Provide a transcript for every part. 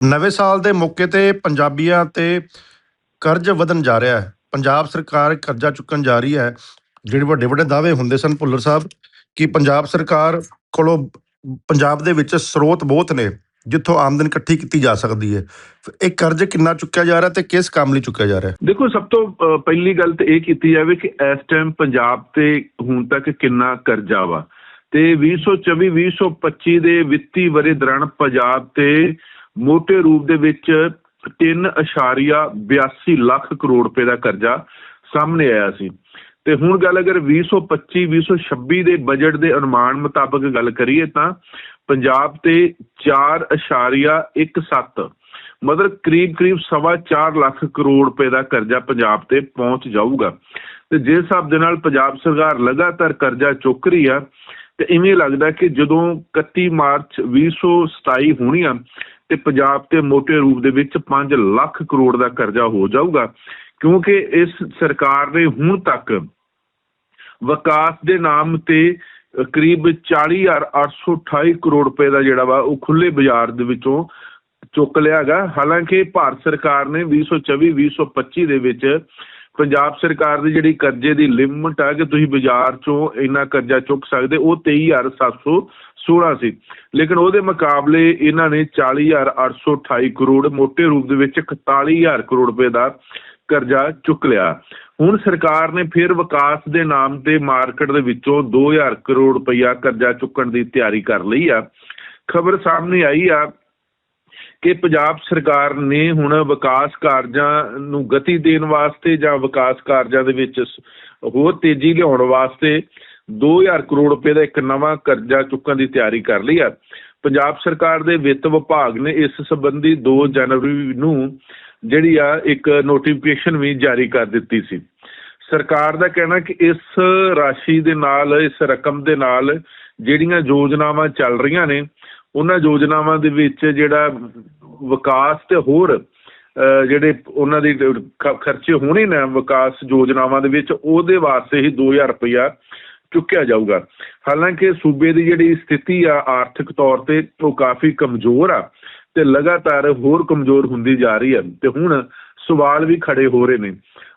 ਨਵੇਂ ਸਾਲ ਦੇ ਮੌਕੇ ਤੇ ਪੰਜਾਬੀਆਂ ਤੇ ਕਰਜ਼ ਵਧਣ ਜਾ ਰਿਹਾ ਹੈ। ਪੰਜਾਬ ਸਰਕਾਰ ਕਰਜ਼ਾ ਚੁੱਕਣ ਜਾ ਰਹੀ ਹੈ। ਜਿਹੜੇ ਵੱਡੇ ਵੱਡੇ ਦਾਅਵੇ ਹੁੰਦੇ ਸਨ ਭੁੱਲਰ ਸਾਹਿਬ ਕਿ ਪੰਜਾਬ ਸਰਕਾਰ ਕੋਲੋਂ ਪੰਜਾਬ ਦੇ ਵਿੱਚ ਸਰੋਤ ਬਹੁਤ ਨੇ, ਜਿੱਥੋਂ ਆਮਦਨ ਇਕੱਠੀ ਕੀਤੀ ਜਾ ਸਕਦੀ ਹੈ। ਇਹ ਕਰਜ਼ ਕਿੰਨਾ ਚੁੱਕਿਆ ਜਾ ਰਿਹਾ ਤੇ ਕਿਸ ਕੰਮ ਲਈ ਚੁੱਕਿਆ ਜਾ ਰਿਹਾ ਦੇਖੋ, ਸਭ ਤੋਂ ਪਹਿਲੀ ਗੱਲ ਤੇ ਇਹ ਕੀਤੀ ਜਾਵੇ ਕਿ ਇਸ ਟਾਈਮ ਪੰਜਾਬ ਤੇ ਹੁਣ ਤੱਕ ਕਿੰਨਾ ਕਰਜ਼ਾ ਵਾ। ਤੇ 2024 2025 ਦੇ ਵਿੱਤੀ ਵਰੇ ਦੌਰਾਨ ਪੰਜਾਬ ਤੇ ਮੋਟੇ ਰੂਪ ਦੇ ਵਿੱਚ 3.82 ਲੱਖ ਕਰੋੜ ਰੁਪਏ ਦਾ ਕਰਜ਼ਾ ਸਾਹਮਣੇ ਆਇਆ ਸੀ। ਤੇ ਹੁਣ ਗੱਲ ਅਗਰ 2025 2026 ਦੇ ਬਜਟ ਦੇ ਅਨੁਮਾਨ ਮੁਤਾਬਕ ਗੱਲ ਕਰੀਏ ਤਾਂ ਪੰਜਾਬ ਤੇ 4.17 ਮਤਲਬ ਕਰੀਬ ਕਰੀਬ ਸਵਾ ਚਾਰ ਲੱਖ ਕਰੋੜ ਰੁਪਏ ਦਾ ਕਰਜ਼ਾ ਪੰਜਾਬ ਤੇ ਪਹੁੰਚ ਜਾਊਗਾ। ਤੇ ਜਿਸ ਹਿਸਾਬ ਦੇ ਨਾਲ ਪੰਜਾਬ ਸਰਕਾਰ ਲਗਾਤਾਰ ਕਰਜ਼ਾ ਚੁੱਕ ਰਹੀ ਆ, ਤੇ ਇਵੇਂ ਲੱਗਦਾ ਕਿ ਜਦੋਂ 31 ਮਾਰਚ 2027 ਹੋਣੀ ਆ ਤੇ ਪੰਜਾਬ ਤੇ ਮੋٹے ਰੂਪ ਦੇ ਵਿੱਚ 5 ਲੱਖ ਕਰੋੜ ਦਾ ਕਰਜ਼ਾ ਹੋ ਜਾਊਗਾ ਕਿਉਂਕਿ ਇਸ ਸਰਕਾਰ ਨੇ ਹੁਣ ਤੱਕ ਵਿਕਾਸ ਦੇ ਨਾਮ ਤੇ ਅ, ਕਰੀਬ 40828 ਕਰੋੜ ਰੁਪਏ ਦਾ ਜਿਹੜਾ ਵਾ ਉਹ ਖੁੱਲੇ ਬਾਜ਼ਾਰ ਦੇ ਵਿੱਚੋਂ ਚੁੱਕ ਲਿਆਗਾ ਹਾਲਾਂਕਿ ਭਾਰਤ ਸਰਕਾਰ ਨੇ 2024 2025 ਦੇ ਵਿੱਚ ਪੰਜਾਬ ਸਰਕਾਰ ਦੀ ਜਿਹੜੀ ਕਰਜ਼ੇ ਦੀ ਲਿਮਟ ਆ ਕਿ ਤੁਸੀਂ ਬਾਜ਼ਾਰ ਚੋਂ ਇੰਨਾ ਕਰਜ਼ਾ ਚੁੱਕ ਸਕਦੇ, ਉਹ 23716 ਸੀ ਲੇਕਿਨ ਉਹਦੇ ਮੁਕਾਬਲੇ ਇਹਨਾਂ ਨੇ 40828 ਕਰੋੜ ਮੋਟੇ ਰੂਪ ਦੇ ਵਿੱਚ 41000 ਕਰੋੜ ਰੁਪਏ ਦਾ ਕਰਜ਼ਾ ਚੁੱਕ ਲਿਆ। ਹੁਣ ਸਰਕਾਰ ਨੇ ਫਿਰ ਵਿਕਾਸ ਦੇ ਨਾਮ ਤੇ ਮਾਰਕੀਟ ਦੇ ਵਿੱਚੋਂ 2000 ਕਰੋੜ ਰੁਪਇਆ ਕਰਜ਼ਾ ਚੁੱਕਣ ਦੀ ਤਿਆਰੀ ਕਰ ਲਈ ਆ। ਖਬਰ ਸਾਹਮਣੇ ਆਈ ਆ ਕਿ ਪੰਜਾਬ ਸਰਕਾਰ ਨੇ ਹੁਣ ਵਿਕਾਸ ਕਾਰਜਾਂ ਨੂੰ ਗਤੀ ਦੇਣ ਵਾਸਤੇ ਜਾਂ ਵਿਕਾਸ ਕਾਰਜਾਂ ਦੇ ਵਿੱਚ ਹੋਰ ਤੇਜ਼ੀ ਲਿਆਉਣ ਵਾਸਤੇ 2000 ਕਰੋੜ ਰੁਪਏ ਦਾ ਇੱਕ ਨਵਾਂ ਕਰਜ਼ਾ ਚੁੱਕਣ ਦੀ ਤਿਆਰੀ ਕਰ ਲਈ ਆ। ਪੰਜਾਬ ਸਰਕਾਰ ਦੇ ਵਿੱਤ ਵਿਭਾਗ ਨੇ ਇਸ ਸੰਬੰਧੀ 2 ਜਨਵਰੀ ਨੂੰ ਜਿਹੜੀ ਆ ਇੱਕ ਨੋਟੀਫਿਕੇਸ਼ਨ ਵੀ ਜਾਰੀ ਕਰ ਦਿੱਤੀ ਸੀ। ਸਰਕਾਰ ਦਾ ਕਹਿਣਾ ਕਿ ਇਸ ਰਾਸ਼ੀ ਦੇ ਨਾਲ, ਇਸ ਰਕਮ ਦੇ ਨਾਲ ਜਿਹੜੀਆਂ ਯੋਜਨਾਵਾਂ ਚੱਲ ਰਹੀਆਂ ਨੇ ਉਹਨਾਂ ਯੋਜਨਾਵਾਂ ਦੇ ਵਿੱਚ ਜਿਹੜਾ ਵਿਕਾਸ ਤੇ ਹੋਰ ਜਿਹੜੇ ਉਹਨਾਂ ਦੇ ਖਰਚੇ ਹੋਣੇ ਨੇ ਵਿਕਾਸ ਯੋਜਨਾਵਾਂ ਦੇ ਵਿੱਚ, ਉਹਦੇ ਵਾਸਤੇ ਹੀ 2000 ਰੁਪਇਆ ਚੁੱਕਿਆ ਜਾਊਗਾ। ਹਾਲਾਂਕਿ ਸੂਬੇ ਦੀ ਜਿਹੜੀ ਸਥਿਤੀ ਆ ਆਰਥਿਕ ਤੌਰ ਤੇ, ਉਹ ਕਾਫੀ ਕਮਜ਼ੋਰ ਆ ਤੇ ਲਗਾਤਾਰ ਹੋਰ ਕਮਜ਼ੋਰ ਹੁੰਦੀ ਜਾ ਰਹੀ ਹੈ ਤੇ ਹੁਣ ਸਵਾਲ ਵੀ ਖੜੇ ਹੋ ਰਹੇ ਨੇ।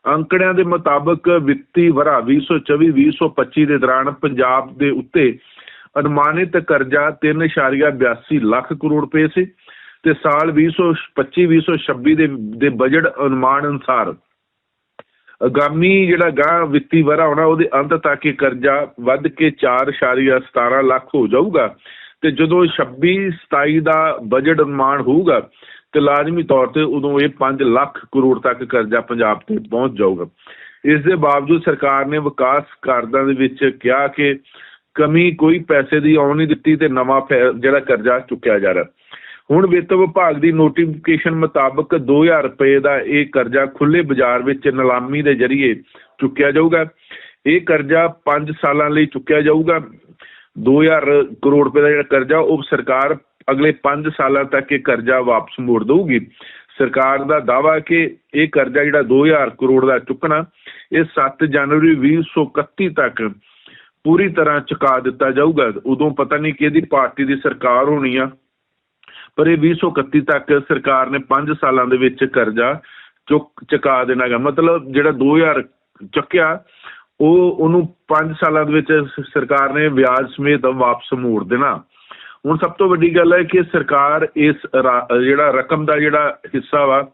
ਅੰਕੜਿਆਂ ਦੇ ਮੁਤਾਬਕ ਵਿੱਤੀ ਵਰਾ 2024 2025 ਦੇ ਦੌਰਾਨ ਪੰਜਾਬ ਦੇ ਉੱਤੇ ਅਨੁਮਾਨਿਤ ਕਰਜ਼ਾ 3.82 ਲੱਖ ਕਰੋੜ ਰੁਪਏ ਸੀ ਤੇ ਸਾਲ 2025 2026 ਦੇ ਦੇ ਬਜਟ ਅਨੁਮਾਨ ਅਨੁਸਾਰ। ਅਗਾਮੀ ਜਿਹੜਾ ਗਾਂ ਵਿੱਤੀ ਵਰਾ ਹੋਣਾ, ਉਹਦੇ ਅੰਤ ਤੱਕ ਇਹ ਕਰਜ਼ਾ ਵੱਧ ਕੇ 4.17 ਲੱਖ ਹੋ ਜਾਊਗਾ ਤੇ ਜਦੋਂ 26 27 ਦਾ ਬਜਟ ਅਨੁਮਾਨ ਹੋਊਗਾ ਤੇ ਲਾਜ਼ਮੀ ਤੌਰ ਤੇ ਉਦੋਂ ਇਹ 5 ਲੱਖ ਕਰੋੜ ਤੱਕ ਕਰਜ਼ਾ ਪੰਜਾਬ ਤੇ ਪਹੁੰਚ ਜਾਊਗਾ। ਇਸ ਦੇ ਬਾਵਜੂਦ ਸਰਕਾਰ ਨੇ ਵਿਕਾਸ ਕਾਰਜਾਂ ਦੇ ਵਿੱਚ ਕਿਹਾ ਕਿ ਕਮੀ ਕੋਈ ਪੈਸੇ ਦੀ ਆਉਣ ਨਹੀਂ ਦਿੱਤੀ ਤੇ ਨਵਾਂ ਫੈ- ਜਿਹੜਾ ਕਰਜ਼ਾ ਚੁੱਕਿਆ ਜਾ ਰਿਹਾ। ਹੁਣ ਵਿੱਤ ਵਿਭਾਗ ਦੀ ਨੋਟੀਫਿਕੇਸ਼ਨ ਮੁਤਾਬਕ 2000 ਰੁਪਏ ਦਾ ਇਹ ਕਰਜ਼ਾ ਖੁੱਲੇ ਬਾਜ਼ਾਰ ਵਿੱਚ ਨਿਲਾਮੀ ਦੇ ਜ਼ਰੀਏ ਚੁੱਕਿਆ ਜਾਊਗਾ। ਇਹ ਕਰਜ਼ਾ 5 ਸਾਲਾਂ ਲਈ ਚੁੱਕਿਆ ਜਾਊਗਾ। 2000 ਕਰੋੜ ਰੁਪਏ ਦਾ ਜਿਹੜਾ ਕਰਜ਼ਾ, ਉਹ ਸਰਕਾਰ ਅਗਲੇ 5 ਸਾਲਾਂ ਤੱਕ ਇਹ ਕਰਜ਼ਾ ਵਾਪਸ ਮੋੜ ਦੇਊਗੀ। ਸਰਕਾਰ ਦਾ ਦਾਵਾ ਕਿ ਇਹ ਕਰਜ਼ਾ ਜਿਹੜਾ 2000 ਕਰੋੜ ਦਾ ਚੁੱਕਣਾ, ਇਹ 7 ਜਨਵਰੀ 2031 ਤੱਕ ਪੂਰੀ ਤਰ੍ਹਾਂ ਚੁਕਾ ਦਿੱਤਾ ਜਾਊਗਾ। ਉਦੋਂ ਪਤਾ ਨਹੀਂ ਕਿਹਦੀ ਪਾਰਟੀ ਦੀ ਸਰਕਾਰ ਹੋਣੀ ਆ। ਪਰ ਇਹ 2031 ਤੱਕ ਸਰਕਾਰ ਨੇ 5 ਸਾਲਾਂ ਦੇ ਵਿੱਚ ਕਰਜ਼ਾ ਚੁੱਕ, ਚੁਕਾ ਦੇਣਾ ਗਾ ਮਤਲਬ ਜਿਹੜਾ 2000 ਚੱਕਿਆ, ਉਹ, ਉਹਨੂੰ 5 ਸਾਲਾਂ ਦੇ ਵਿੱਚ ਸਰਕਾਰ ਨੇ ਵਿਆਜ ਸਮੇਤ ਵਾਪਸ ਮੋੜ ਦੇਣਾ। ਹੁਣ ਸਭ ਤੋਂ ਵੱਡੀ ਗੱਲ ਹੈ ਕਿ ਸਰਕਾਰ ਇਸ ਜਿਹੜਾ ਰਕਮ ਦਾ ਜਿਹੜਾ ਹਿੱਸਾ ਵਾ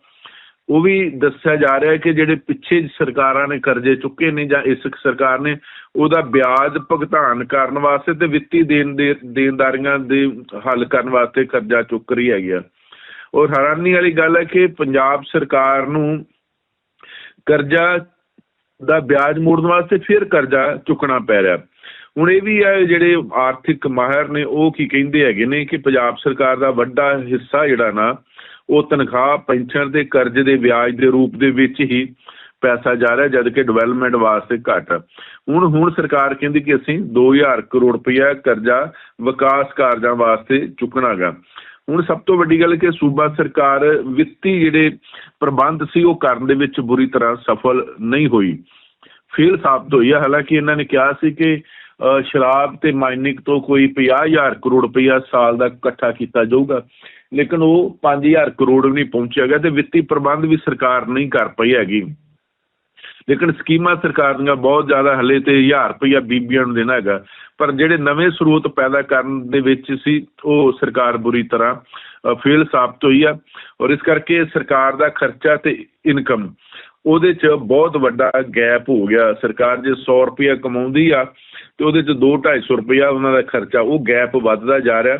ਉਹ ਵੀ ਦੱਸਿਆ ਜਾ ਰਿਹਾ ਹੈ ਕਿ ਜਿਹੜੇ ਪਿੱਛੇ ਸਰਕਾਰਾਂ ਨੇ ਕਰਜ਼ੇ ਚੁੱਕੇ ਨੇ ਜਾਂ ਇਸ ਸਰਕਾਰ ਨੇ ਉਹਦਾ ਵਿਆਜ ਭੁਗਤਾਨ ਕਰਨ ਵਾਸਤੇ ਤੇ ਵਿੱਤੀ ਦੇਣ ਦੇ, ਦੇਣਦਾਰੀਆਂ ਦੇ ਹੱਲ ਕਰਨ ਵਾਸਤੇ ਕਰਜ਼ਾ ਚੁੱਕ ਰਹੀ ਹੈਗੀ ਆ। ਔਰ ਹੈਰਾਨੀ ਵਾਲੀ ਗੱਲ ਹੈ ਕਿ ਪੰਜਾਬ ਸਰਕਾਰ ਨੂੰ ਕਰਜ਼ਾ ਦਾ ਵਿਆਜ ਮੋੜਨ ਵਾਸਤੇ ਫਿਰ ਕਰਜ਼ਾ ਚੁੱਕਣਾ ਪੈ ਰਿਹਾ। ਹੁਣ ਇਹ ਵੀ ਹੈ ਜਿਹੜੇ ਆਰਥਿਕ ਮਾਹਿਰ ਨੇ ਉਹ ਕੀ ਕਹਿੰਦੇ ਹੈਗੇ ਨੇ ਕਿ ਪੰਜਾਬ ਸਰਕਾਰ ਦਾ ਵੱਡਾ ਹਿੱਸਾ ਜਿਹੜਾ ਨਾ ਉਹ ਤਨਖਾਹ ਪੈਨਸ਼ਨ ਤੇ ਕਰਜ਼ ਦੇ ਵਿਆਜ ਦੇ ਰੂਪ ਦੇ ਵਿੱਚ ਹੀ ਪੈਸਾ ਜਾ ਰਿਹਾ, ਜਦ ਕਿ ਡਿਵੈਲਪਮੈਂਟ ਵਾਸਤੇ ਘੱਟ। ਹੁਣ ਹੁਣ ਸਰਕਾਰ ਕਹਿੰਦੀ ਕਿ ਅਸੀਂ 2000 ਕਰੋੜ ਰੁਪਇਆ ਕਰਜ਼ਾ ਵਿਕਾਸ ਕਾਰਜਾਂ ਵਾਸਤੇ ਚੁੱਕਣਾਗਾ। ਹੁਣ ਸਭ ਤੋਂ ਵੱਡੀ ਗੱਲ ਕਿ ਸੂਬਾ ਸਰਕਾਰ ਵਿੱਤੀ ਜਿਹੜੇ ਪ੍ਰਬੰਧ ਸੀ, ਉਹ ਕਰਨ ਦੇ ਵਿੱਚ ਬੁਰੀ ਤਰ੍ਹਾਂ ਸਫਲ ਨਹੀਂ ਹੋਈ। ਫੇਲ ਸਾਬਤ ਹੋਈ ਹੈ ਹਾਲਾਂਕਿ ਇਹਨਾਂ ਨੇ ਕਿਹਾ ਸੀ ਕਿ ਸ਼ਰਾਬ ਤੇ ਮਾਈਨਿੰਗ ਤੋਂ ਕੋਈ 50000 ਕਰੋੜ ਰੁਪਇਆ ਸਾਲ ਦਾ ਇਕੱਠਾ ਕੀਤਾ ਜਾਊਗਾ। ਲੇਕਿਨ ਉਹ 5000 ਕਰੋੜ ਵੀ ਨਹੀਂ ਪਹੁੰਚਿਆ ਗਿਆ ਤੇ ਵਿੱਤੀ ਪ੍ਰਬੰਧ ਵੀ ਸਰਕਾਰ ਨਹੀਂ ਕਰ ਪਈ ਹੈਗੀ। ਲੇਕਿਨ ਸਕੀਮਾਂ ਸਰਕਾਰ ਦੀਆਂ ਬਹੁਤ ਜ਼ਿਆਦਾ ਹਲੇ ਤੇ 1000 ਰੁਪਇਆ ਬੀਬੀਆਂ ਨੂੰ ਦੇਣਾ ਹੈਗਾ। ਪਰ ਜਿਹੜੇ ਨਵੇਂ ਸਰੋਤ ਪੈਦਾ ਕਰਨ ਦੇ ਵਿੱਚ ਸੀ, ਉਹ ਸਰਕਾਰ ਬੁਰੀ ਤਰ੍ਹਾਂ ਫੇਲ ਸਾਬਤ ਹੋਈ ਆ। ਔਰ ਇਸ ਕਰਕੇ ਸਰਕਾਰ ਦਾ ਖਰਚਾ ਤੇ ਇਨਕਮ ਉਹਦੇ 'ਚ ਬਹੁਤ ਵੱਡਾ ਗੈਪ ਹੋ ਗਿਆ। ਸਰਕਾਰ ਜੇ 100 ਰੁਪਇਆ ਕਮਾਉਂਦੀ ਆ ਤੇ ਉਹਦੇ 'ਚ 2 250 ਰੁਪਇਆ ਉਹਨਾਂ ਦਾ ਖਰਚਾ, ਉਹ ਗੈਪ ਵੱਧਦਾ ਜਾ ਰਿਹਾ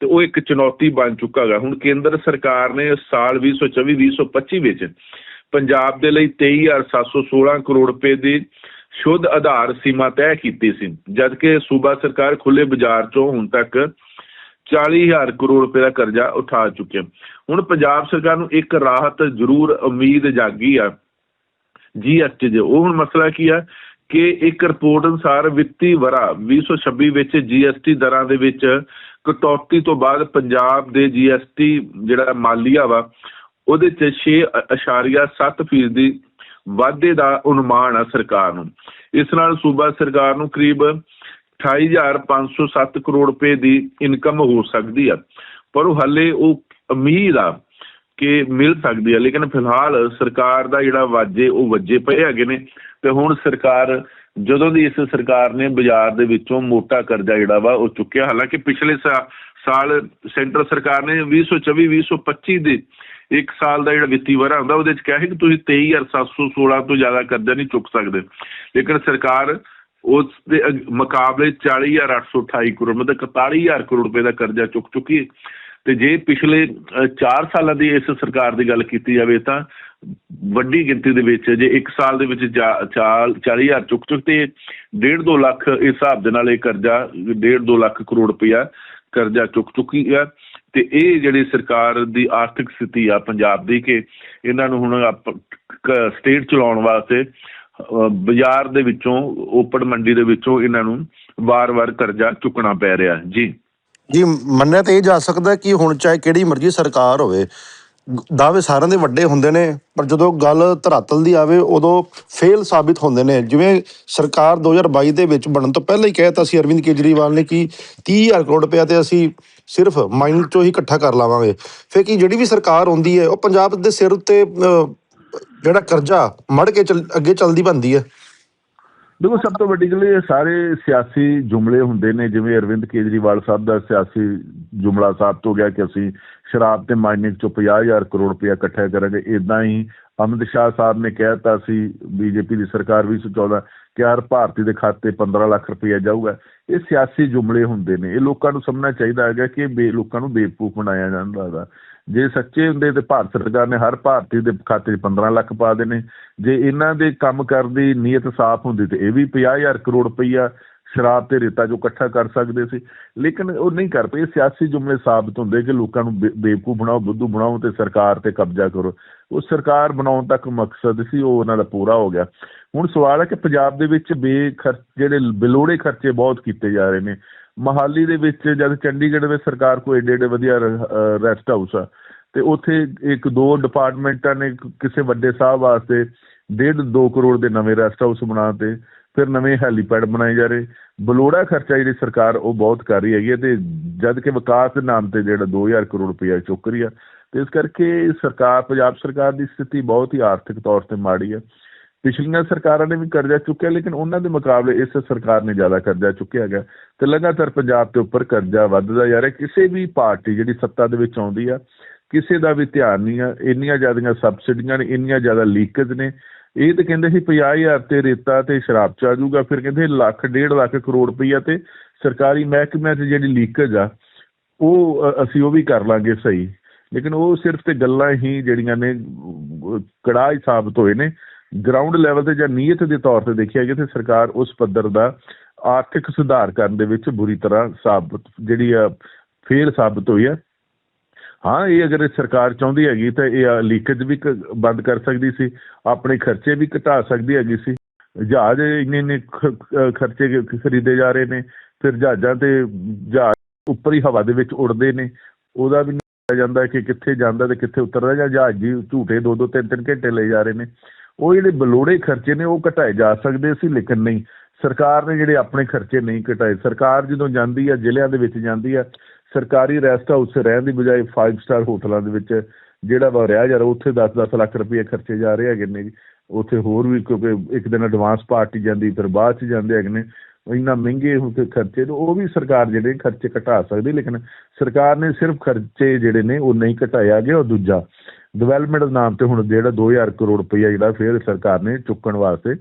ਤੇ ਉਹ ਇੱਕ ਚੁਣੌਤੀ ਬਣ ਚੁੱਕਾ ਹੈਗਾ। ਹੁਣ ਕੇਂਦਰ ਸਰਕਾਰ ਨੇ ਸਾਲ 2024 2025 ਵਿੱਚ ਪੰਜਾਬ ਦੇ ਲਈ 23716 ਕਰੋੜ ਰੁਪਏ ਦੀ ਸ਼ੁੱਧ ਆਧਾਰ ਸੀਮਾ ਤੈਅ ਕੀਤੀ ਸੀ। ਜਦਕਿ ਸੂਬਾ ਸਰਕਾਰ ਖੁੱਲੇ ਬਾਜ਼ਾਰ ਚੋਂ ਹੁਣ ਤੱਕ 40000 ਕਰੋੜ ਰੁਪਏ ਦਾ ਕਰਜ਼ਾ ਉਠਾ ਚੁੱਕੀ ਹੈ। ਹੁਣ ਪੰਜਾਬ ਸਰਕਾਰ ਨੂੰ ਇੱਕ ਰਾਹਤ ਜ਼ਰੂਰ ਉਮੀਦ ਜਾਗੀ ਆ ਜੀਐਸਟੀ ਦੇ ਉਹ ਹੁਣ ਮਸਲਾ ਕੀ ਆ ਕਿ ਇੱਕ ਰਿਪੋਰਟ ਅਨੁਸਾਰ ਵਿੱਤੀ ਵਰਾ 2026 ਵਿੱਚ ਜੀਐਸਟੀ ਦਰਾਂ ਦੇ ਵਿੱਚ ਕਟੌਤੀ ਤੋਂ ਬਾਅਦ ਪੰਜਾਬ ਦੇ ਜੀਐਸਟੀ ਜਿਹੜਾ ਮਾਲੀਆ ਵਾ, ਉਹਦੇ ਚ 6.7% ਫੀਸਦੀ ਵਾਧੇ ਦਾ ਅਨੁਮਾਨ ਆ ਸਰਕਾਰ ਨੂੰ। ਇਸ ਨਾਲ ਸੂਬਾ ਸਰਕਾਰ ਨੂੰ ਕਰੀਬ 28507 ਕਰੋੜ ਰੁਪਏ ਦੀ ਇਨਕਮ ਹੋ ਸਕਦੀ ਆ। ਪਰ ਉਹ ਹੱਲੇ ਉਹ ਉਮੀਦ ਆ। ਕਿ ਮਿਲ ਸਕਦੀ ਹੈ। ਲੇਕਿਨ ਫਿਲਹਾਲ ਸਰਕਾਰ ਦਾ ਜਿਹੜਾ ਵਾਜੇ, ਉਹ ਵੱਜੇ ਪਏ ਹੈਗੇ ਨੇ। ਤੇ ਹੁਣ ਸਰਕਾਰ, ਜਦੋਂ ਦੀ ਇਸ ਸਰਕਾਰ ਨੇ ਬਾਜ਼ਾਰ ਦੇ ਵਿੱਚੋਂ ਮੋਟਾ ਕਰਜ਼ਾ ਜਿਹੜਾ ਵਾ, ਉਹ ਚੁੱਕਿਆ। ਹਾਲਾਂਕਿ ਪਿਛਲੇ ਸਾ- ਸਾਲ ਸੈਂਟਰ ਸਰਕਾਰ ਨੇ 2024 2025 ਦੇ ਇੱਕ ਸਾਲ ਦਾ ਜਿਹੜਾ ਵਿੱਤੀ ਵਰਾ ਹੁੰਦਾ, ਉਹਦੇ ਚ ਕਿਹਾ ਸੀ ਕਿ ਤੁਸੀਂ 23716 ਤੋਂ ਜ਼ਿਆਦਾ ਕਰਜ਼ਾ ਨਹੀਂ ਚੁੱਕ ਸਕਦੇ। ਲੇਕਿਨ ਸਰਕਾਰ ਉਸ ਦੇ ਅਗ- ਮੁਕਾਬਲੇ 40828 ਕਰੋੜ, ਮਤਲਬ 41000 ਕਰੋੜ ਰੁਪਏ ਦਾ ਕਰਜ਼ਾ ਚੁੱਕ ਚੁੱਕੀ ਹੈ। ਤੇ ਜੇ ਪਿਛਲੇ 4 ਸਾਲਾਂ ਦੀ ਇਸ ਸਰਕਾਰ ਦੀ ਗੱਲ ਕੀਤੀ ਜਾਵੇ ਤਾਂ ਵੱਡੀ ਗਿਣਤੀ ਦੇ ਵਿੱਚ, ਜੇ 1 ਸਾਲ ਦੇ ਵਿੱਚ 40000 ਚੁੱਕ ਚੁੱਕ ਤੇ 1.5 2 ਲੱਖ ਇਸ ਹਿਸਾਬ ਦੇ ਨਾਲ ਇਹ ਕਰਜ਼ਾ 1.5 2 ਲੱਖ ਕਰੋੜ ਰੁਪਇਆ ਕਰਜ਼ਾ ਚੁੱਕ ਚੁੱਕੀ ਹੈ ਤੇ ਇਹ ਜਿਹੜੀ ਸਰਕਾਰ ਦੀ ਆਰਥਿਕ ਸਥਿਤੀ ਆ ਪੰਜਾਬ ਦੀ ਕਿ ਇਹਨਾਂ ਨੂੰ ਹੁਣ ਸਟੇਟ ਚਲਾਉਣ ਵਾਸਤੇ ਬਾਜ਼ਾਰ ਦੇ ਵਿੱਚੋਂ, ਓਪਨ ਮੰਡੀ ਦੇ ਵਿੱਚੋਂ ਇਹਨਾਂ ਨੂੰ ਵਾਰ-ਵਾਰ ਕਰਜ਼ਾ ਚੁੱਕਣਾ ਪੈ ਰਿਹਾ ਜੀ। ਜੀ, ਮੰਨਿਆ ਤਾਂ ਇਹ ਜਾ ਸਕਦਾ ਕਿ ਹੁਣ ਚਾਹੇ ਕਿਹੜੀ ਮਰਜ਼ੀ ਸਰਕਾਰ ਹੋਵੇ, ਦਾਅਵੇ ਸਾਰਿਆਂ ਦੇ ਵੱਡੇ ਹੁੰਦੇ ਨੇ, ਪਰ ਜਦੋਂ ਗੱਲ ਧਰਾਤਲ ਦੀ ਆਵੇ, ਉਦੋਂ ਫੇਲ ਸਾਬਿਤ ਹੁੰਦੇ ਨੇ। ਜਿਵੇਂ ਸਰਕਾਰ 2022 ਦੇ ਵਿੱਚ ਬਣਨ ਤੋਂ ਪਹਿਲਾਂ ਹੀ ਕਹਿਤਾ ਸੀ ਅਰਵਿੰਦ ਕੇਜਰੀਵਾਲ ਨੇ ਕਿ 30000 ਕਰੋੜ ਰੁਪਇਆ ਤੇ ਅਸੀਂ ਸਿਰਫ ਮਾਈਨਿੰਗ ਚੋਂ ਹੀ ਇਕੱਠਾ ਕਰ ਲਾਵਾਂਗੇ। ਫਿਰ ਕਿ ਜਿਹੜੀ ਵੀ ਸਰਕਾਰ ਹੁੰਦੀ ਹੈ, ਉਹ ਪੰਜਾਬ ਦੇ ਸਿਰ ਉੱਤੇ ਜਿਹੜਾ ਕਰਜ਼ਾ ਮੜ ਕੇ ਚੱਲ- ਅੱਗੇ ਚੱਲਦੀ ਬੰਦੀ ਹੈ। ਦੇਖੋ, ਸਭ ਤੋਂ ਵੱਡੀ ਗੱਲ ਇਹ, ਸਾਰੇ ਸਿਆਸੀ ਜੁਮਲੇ ਹੁੰਦੇ ਨੇ, ਜਿਵੇਂ ਅਰਵਿੰਦ ਕੇਜਰੀਵਾਲ ਸਾਹਿਬ ਦਾ ਸਿਆਸੀ ਜੁਮਲਾ ਸਾਬਤ ਹੋ ਗਿਆ ਕਿ ਅਸੀਂ ਸ਼ਰਾਬ ਤੇ ਮਾਈਨਿੰਗ ਚੋਂ 50000 ਕਰੋੜ ਰੁਪਇਆ ਇਕੱਠਾ ਕਰਾਂਗੇ ਇਦਾਂ ਹੀ ਅਮਿਤ ਸ਼ਾਹ ਸਾਹਿਬ ਨੇ ਕਹਿਤਾ ਸੀ ਬੀਜੇਪੀ ਦੀ ਸਰਕਾਰ 2014 ਕਿ ਹਰ ਭਾਰਤੀ ਦੇ ਖਾਤੇ 15 ਲੱਖ ਰੁਪਇਆ ਜਾਊਗਾ। ਇਹ ਸਿਆਸੀ ਜੁਮਲੇ ਹੁੰਦੇ ਨੇ, ਇਹ ਲੋਕਾਂ ਨੂੰ ਸਮਝਣਾ ਚਾਹੀਦਾ ਹੈਗਾ ਕਿ ਬੇ, ਲੋਕਾਂ ਨੂੰ ਬੇਵਕੂਫ ਬਣਾਇਆ ਜਾਂਦਾ ਹੈਗਾ ਜੇ ਸੱਚੇ ਹੁੰਦੇ ਤੇ ਭਾਰਤ ਸਰਕਾਰ ਨੇ ਹਰ ਭਾਰਤੀ ਦੇ ਖਾਤੇ 'ਚ 15 ਲੱਖ ਪਾ ਦੇਣੇ। ਜੇ ਇਹਨਾਂ ਦੇ ਕੰਮ ਕਰਨ ਦੀ ਨੀਅਤ ਸਾਫ਼ ਹੁੰਦੀ ਤੇ ਇਹ ਵੀ 50000 ਕਰੋੜ ਰੁਪਈਆ ਸ਼ਰਾਬ ਤੇ ਰੇਤਾ ਜੋ ਇਕੱਠਾ ਕਰ ਸਕਦੇ ਸੀ। ਲੇਕਿਨ ਉਹ ਨਹੀਂ ਕਰ ਪਏ। ਸਿਆਸੀ ਜੁਮਲੇ ਸਾਬਤ ਹੁੰਦੇ ਕਿ ਲੋਕਾਂ ਨੂੰ ਬੇ- ਬੇਵਕੂਫ ਬਣਾਓ, ਬੁੱਧੂ ਬਣਾਓ ਤੇ ਸਰਕਾਰ ਤੇ ਕਬਜ਼ਾ ਕਰੋ। ਉਹ ਸਰਕਾਰ ਬਣਾਉਣ ਤੱਕ ਮਕਸਦ ਸੀ, ਉਹ ਉਹਨਾਂ ਦਾ ਪੂਰਾ ਹੋ ਗਿਆ। ਹੁਣ ਸਵਾਲ ਹੈ ਕਿ ਪੰਜਾਬ ਦੇ ਵਿੱਚ ਬੇਖਰਚ ਜਿਹੜੇ ਬਿਲੋੜੇ ਖਰਚੇ ਬਹੁਤ ਕੀਤੇ ਜਾ ਰਹੇ ਨੇ ਮਹਾਲੀ ਦੇ ਵਿੱਚ ਜਦ ਚੰਡੀਗੜ੍ਹ ਵਿੱਚ ਸਰਕਾਰ ਕੋਈ ਏਡੇ ਏਡੇ ਵਧੀਆ ਰੈਸਟ ਹਾਊਸ ਆ, ਤੇ ਉੱਥੇ ਇੱਕ ਦੋ ਡਿਪਾਰਟਮੈਂਟਾਂ ਨੇ ਕਿਸੇ ਵੱਡੇ ਸਾਹਿਬ ਵਾਸਤੇ ਡੇਢ 2 ਕਰੋੜ ਦੇ ਨਵੇਂ ਰੈਸਟ ਹਾਊਸ ਬਣਾਤੇ, ਫਿਰ ਨਵੇਂ ਹੈਲੀਪੈਡ ਬਣਾਏ ਜਾ ਰਹੇ। ਬਲੋੜਾ ਖਰਚਾ ਜਿਹੜੀ ਸਰਕਾਰ ਉਹ ਬਹੁਤ ਕਰ ਰਹੀ ਹੈਗੀ ਹੈ ਤੇ ਜਦ ਕਿ ਵਿਕਾਸ ਦੇ ਨਾਮ ਤੇ ਜਿਹੜਾ 2000 ਕਰੋੜ ਰੁਪਇਆ ਚੁੱਕ ਰਹੀ ਆ। ਤੇ ਇਸ ਕਰਕੇ ਸਰਕਾਰ, ਪੰਜਾਬ ਸਰਕਾਰ ਦੀ ਸਥਿਤੀ ਬਹੁਤ ਹੀ ਆਰਥਿਕ ਤੌਰ ਤੇ ਮਾੜੀ ਹੈ ਪਿਛਲੀਆਂ ਸਰਕਾਰਾਂ ਨੇ ਵੀ ਕਰਜ਼ਾ ਚੁੱਕਿਆ ਲੇਕਿਨ ਉਹਨਾਂ ਦੇ ਮੁਕਾਬਲੇ ਇਸ ਸਰਕਾਰ ਨੇ ਜ਼ਿਆਦਾ ਕਰਜ਼ਾ ਚੁੱਕਿਆ ਗਿਆ ਤੇ ਲਗਾਤਾਰ ਪੰਜਾਬ ਦੇ ਉੱਪਰ ਕਰਜ਼ਾ ਵੱਧਦਾ ਜਾ ਰਿਹਾ। ਕਿਸੇ ਵੀ ਪਾਰਟੀ ਜਿਹੜੀ ਸੱਤਾ ਦੇ ਵਿੱਚ ਆਉਂਦੀ ਆ ਕਿਸੇ ਦਾ ਵੀ ਧਿਆਨ ਨਹੀਂ ਆ। ਇੰਨੀਆਂ ਜ਼ਿਆਦੀਆਂ ਸਬਸਿਡੀਆਂ ਨੇ ਇੰਨੀਆਂ ਜ਼ਿਆਦਾ ਲੀਕੇਜ ਨੇ। ਇਹ ਤੇ ਕਹਿੰਦੇ ਸੀ 50000 ਤੇ ਰੇਤਾ ਤੇ ਸ਼ਰਾਬ ਚ ਆ ਜਾਊਗਾ ਫਿਰ ਕਹਿੰਦੇ ਲੱਖ ਡੇਢ ਲੱਖ ਕਰੋੜ ਰੁਪਈਆ ਤੇ ਸਰਕਾਰੀ ਮਹਿਕਮਿਆਂ 'ਚ ਜਿਹੜੀ ਲੀਕੇਜ ਆ ਉਹ ਅਸੀਂ ਉਹ ਵੀ ਕਰ ਲਾਂਗੇ ਸਹੀ। ਲੇਕਿਨ ਉਹ ਸਿਰਫ ਤੇ ਗੱਲਾਂ ਹੀ ਜਿਹੜੀਆਂ ਨੇ ਅਹ, ਕੜਾਹ ਹੀ ਸਾਬਤ ਹੋਏ ਨੇ। ਗਰਾਊਂਡ ਲੈਵਲ ਤੇ ਜਾਂ ਨੀਅਤ ਦੇ ਤੌਰ ਤੇ ਦੇਖਿਆ ਗਿਆ ਤੇ ਸਰਕਾਰ ਉਸ ਪੱਧਰ ਦਾ ਆਰਥਿਕ ਸੁਧਾਰ ਕਰਨ ਦੇ ਵਿੱਚ ਬੁਰੀ ਤਰ੍ਹਾਂ ਸਾਬਤ, ਜਿਹੜੀ ਆ ਫੇਲ ਸਾਬਤ ਹੋਈ ਹੈ ਹਾਂ, ਇਹ ਅਗਰ ਸਰਕਾਰ ਚਾਹੁੰਦੀ ਹੈਗੀ ਤਾਂ ਇਹ ਲੀਕੇਜ ਵੀ ਬੰਦ ਕਰ ਸਕਦੀ ਸੀ, ਆਪਣੇ ਖਰਚੇ ਵੀ ਘਟਾ ਸਕਦੀ ਹੈਗੀ ਸੀ। ਜਹਾਜ਼ ਇੰਨੇ ਇੰਨੇ ਖਰਚੇ ਖਰੀਦੇ ਜਾ ਰਹੇ ਨੇ, ਫਿਰ ਜਹਾਜ਼ਾਂ ਤੇ ਜਹਾਜ਼ ਉੱਪਰ ਹੀ ਹਵਾ ਦੇ ਵਿੱਚ ਉੱਡਦੇ ਨੇ। ਉਹਦਾ ਵੀ ਨਹੀਂ ਜਾਂਦਾ ਕਿ ਕਿੱਥੇ ਜਾਂਦਾ ਤੇ ਕਿੱਥੇ ਉਤਰਦਾ ਜਾਂ ਜਹਾਜ਼ ਜੀ ਝੂਠੇ ਦੋ ਦੋ ਤਿੰਨ ਤਿੰਨ ਘੰਟੇ ਲੈ ਜਾ ਰਹੇ ਨੇ। ਉਹ ਜਿਹੜੇ ਬਲੋੜੇ ਖਰਚੇ ਨੇ, ਉਹ ਘਟਾਏ ਜਾ ਸਕਦੇ ਸੀ, ਲੇਕਿਨ ਨਹੀਂ। ਸਰਕਾਰ ਨੇ ਜਿਹੜੇ ਆਪਣੇ ਖਰਚੇ ਨਹੀਂ ਘਟਾਏ। ਸਰਕਾਰ ਜਦੋਂ ਜਾਂਦੀ ਆ, ਜ਼ਿਲ੍ਹਿਆਂ ਦੇ ਵਿੱਚ ਜਾਂਦੀ ਆ, ਸਰਕਾਰੀ ਰੈਸਟ ਹਾਊਸ 'ਚ ਰਹਿਣ ਦੀ ਬਜਾਏ 5 ਸਟਾਰ ਹੋਟਲਾਂ ਦੇ ਵਿੱਚ ਜਿਹੜਾ ਵਾ ਰਿਹਾ ਜਾ ਰਿਹਾ, ਉੱਥੇ 10-10 ਲੱਖ ਰੁਪਏ ਖਰਚੇ ਜਾ ਰਹੇ ਹੈਗੇ ਨੇ। ਉੱਥੇ ਹੋਰ ਵੀ ਕਿਉਂਕਿ ਇੱਕ ਦਿਨ ਐਡਵਾਂਸ ਪਾਰਟੀ ਜਾਂਦੀ ਫਿਰ ਬਾਅਦ 'ਚ ਜਾਂਦੇ ਹੈਗੇ ਨੇ। ਇੰਨਾ ਮਹਿੰਗੇ ਹੁੰਦੇ ਖਰਚੇ ਤੇ ਉਹ ਵੀ ਸਰਕਾਰ ਜਿਹੜੇ ਖਰਚੇ ਘਟਾ ਸਕਦੀ, ਲੇਕਿਨ ਸਰਕਾਰ ਨੇ ਸਿਰਫ ਖਰਚੇ ਜਿਹੜੇ ਨੇ, ਉਹ ਨਹੀਂ ਘਟਾਇਆ ਗਿਆ ਉਹ ਦੂਜਾ। ਡਿਵੈਲਪਮੈਂਟ ਦੇ ਨਾਮ ਤੇ ਹੁਣ ਜਿਹੜਾ 2000 ਕਰੋੜ ਰੁਪਈਆ ਜਿਹੜਾ ਫਿਰ ਸਰਕਾਰ ਨੇ ਚੁੱਕਣ ਵਾਸਤੇ